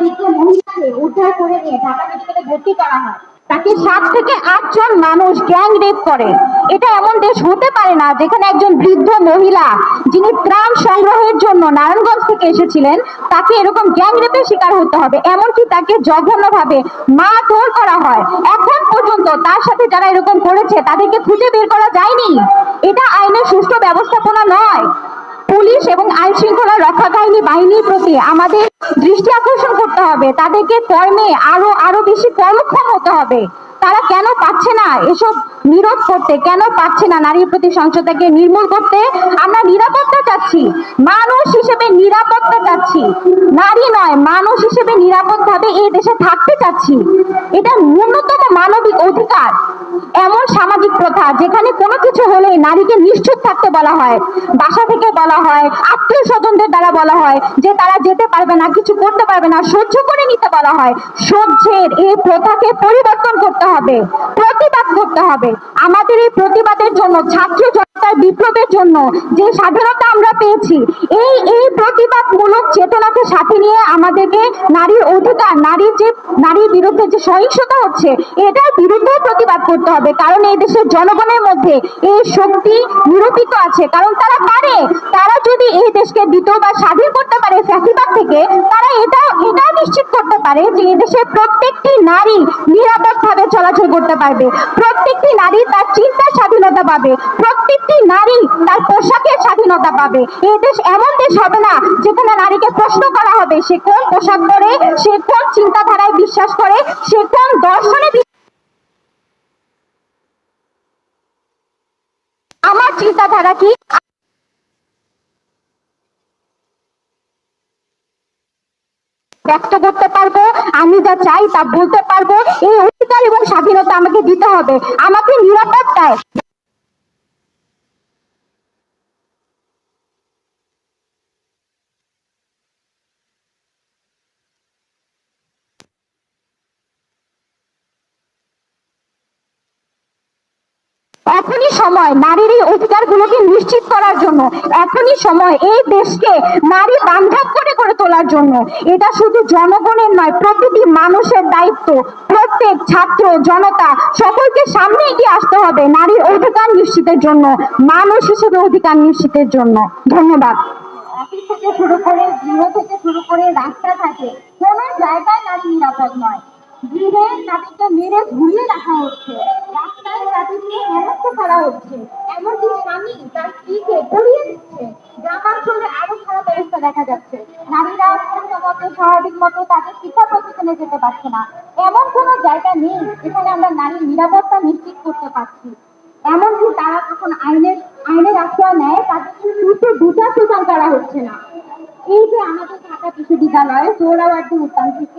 বৃদ্ধ মহিলাকে উদ্ধার করে নিয়ে ঢাকা মেডিকেলে ভর্তি করা হয়। তাকে সাত থেকে আটজন মানুষ গ্যাং রেপ করে। এটা এমন দেশ হতে পারে না যেখানে একজন বৃদ্ধ মহিলা যিনি ত্রাণ সংগ্রহের জন্য নারায়ণগঞ্জ থেকে এসেছিলেন, তাকে এরকম গ্যাং রেপের শিকার হতে হবে। এমনকি তাকে জঘন্যভাবে মারধর করা হয়। এখন পর্যন্ত তার সাথে যারা এরকম করেছে, তাদেরকে খুঁজে বের করা যায়নি। এটা আইনের সুষ্ঠু ব্যবস্থাপনা নয়। পুলিশ এবং আইন শৃঙ্খলা রক্ষাকারী বাহিনীর প্রতি আমাদের দৃষ্টি আকর্ষণ করতে হবে। তাদেরকে কর্মে আরও আরও বেশি কর্মক্ষম হতে হবে। তারা কেন পাচ্ছে না এসব নিরোধ করতে? কেন পাচ্ছে না নারীর প্রতি সহিংসতাকে নির্মূল করতে? আমরা নিরাপত্তা চাচ্ছি। মানুষ হিসেবে নিরাপত্তা চাচ্ছি। নারী নয়, মানুষ হিসেবে নিরাপদ ভাবে এই দেশে থাকতে চাচ্ছি। এটা ন্যূনতম মানবিক অধিকার এমন সামাজিক প্রথা যেখানে কোনো কিছু হলে নারীকে নিশ্চুপ থাকতে বলা হয়, বাসা থেকে বলা হয়, আত্মীয় স্বজনদের দ্বারা বলা হয়, যে তারা যেতে পারবে না, কিছু করতে পারবে না, সহ্য করে নিতে বলা হয়। সহ্যের এই প্রথাকে পরিবর্তন করতে হবে, প্রতিবাদ করতে হবে। আমাদের এই প্রতিবাদের জন্য, ছাত্র জনতার বিপ্লবের জন্য যে স্বাধীনতা আমরা পেয়েছি, এই এই প্রতিবাদমূলক চেতনাকে সাথে নিয়ে আমাদেরকে নারীর অধিকার, নারীর যে, নারীর বিরুদ্ধে যে সহিংসতা হচ্ছে, এটার প্রতিবাদ করতে হবে। কারণ এই দেশের জনগণের মধ্যে এই শক্তি নিরূপিত আছে। কারণ তারা পারে। তারা যদি এই দেশকে দ্বিতীয়বার স্বাধীন করতে পারে ফ্যাসিবাদ থেকে, তারা এটা এটা নিশ্চিত করতে পারে যে এই দেশের প্রত্যেকটি নারী নিরাপদ ভাবে চলাচল করতে পারবে। প্রত্যেকটি নারী তার চিন্তার স্বাধীনতা পাবে। প্রত্যেকটি নারী তার পোশাকের স্বাধীনতা পাবে। এই দেশ এমন দেশ হবে না যেখানে নারীকে প্রশ্ন করা হবে, সে কোন পোশাক পরে, সে কোন চিন্তাধারায় বিশ্বাস করে, সে কোন দর্শনে আমার চিন্তাধারা কি? ব্যক্ত করতে পারব, আমি যা চাই তা বলতে পারব, এই অধিকার এবং স্বাধীনতা আমাকে দিতে হবে, আমাকে নিরাপত্তায় এখনই সময় নারীর এই অধিকারগুলোকে নিশ্চিত করার জন্য, এখনই সময় এই দেশকে নারী বান্ধব করে করে তোলার জন্য। এটা শুধু জনগণের নয়, প্রতিটি মানুষের দায়িত্ব। প্রত্যেক ছাত্র, জনতা, সকলকে সামনে এগিয়ে আসতে হবে নারীর অধিকার নিশ্চিতের জন্য, মানুষ হিসেবে অধিকার নিশ্চিতের জন্য। ধন্যবাদ। থেকে শুরু করে, গৃহ থেকে শুরু করে, রাস্তা থাকে কোনো জায়গায় নারী নিরাপদ নয়। গৃহে নারীকে মেরে ঝুলিয়ে রাখা হচ্ছে। রাস্তায় তাদেরকে হেনস্থ করা হচ্ছে। এমনকি স্বামী তার স্ত্রীকে পড়িয়ে দিচ্ছে। গ্রামাঞ্চলে আরও খারাপ অবস্থা দেখা যাচ্ছে। নারীরা মতো স্বাভাবিক মতো তাদের শিক্ষা প্রতিষ্ঠানে যেতে পারছে না। এমন কোনো জায়গা নেই যেখানে আমরা নারীর নিরাপত্তা নিশ্চিত করতে পারছি। এমনকি তারা যখন আইনের আইনের আশ্রয় নেয় তাদেরকে সুস্থ বিচার প্রদান করা হচ্ছে না। এই যে আমাদের ঢাকা বিশ্ববিদ্যালয়ে সোহরাওয়ার্দী উদ্যান থেকে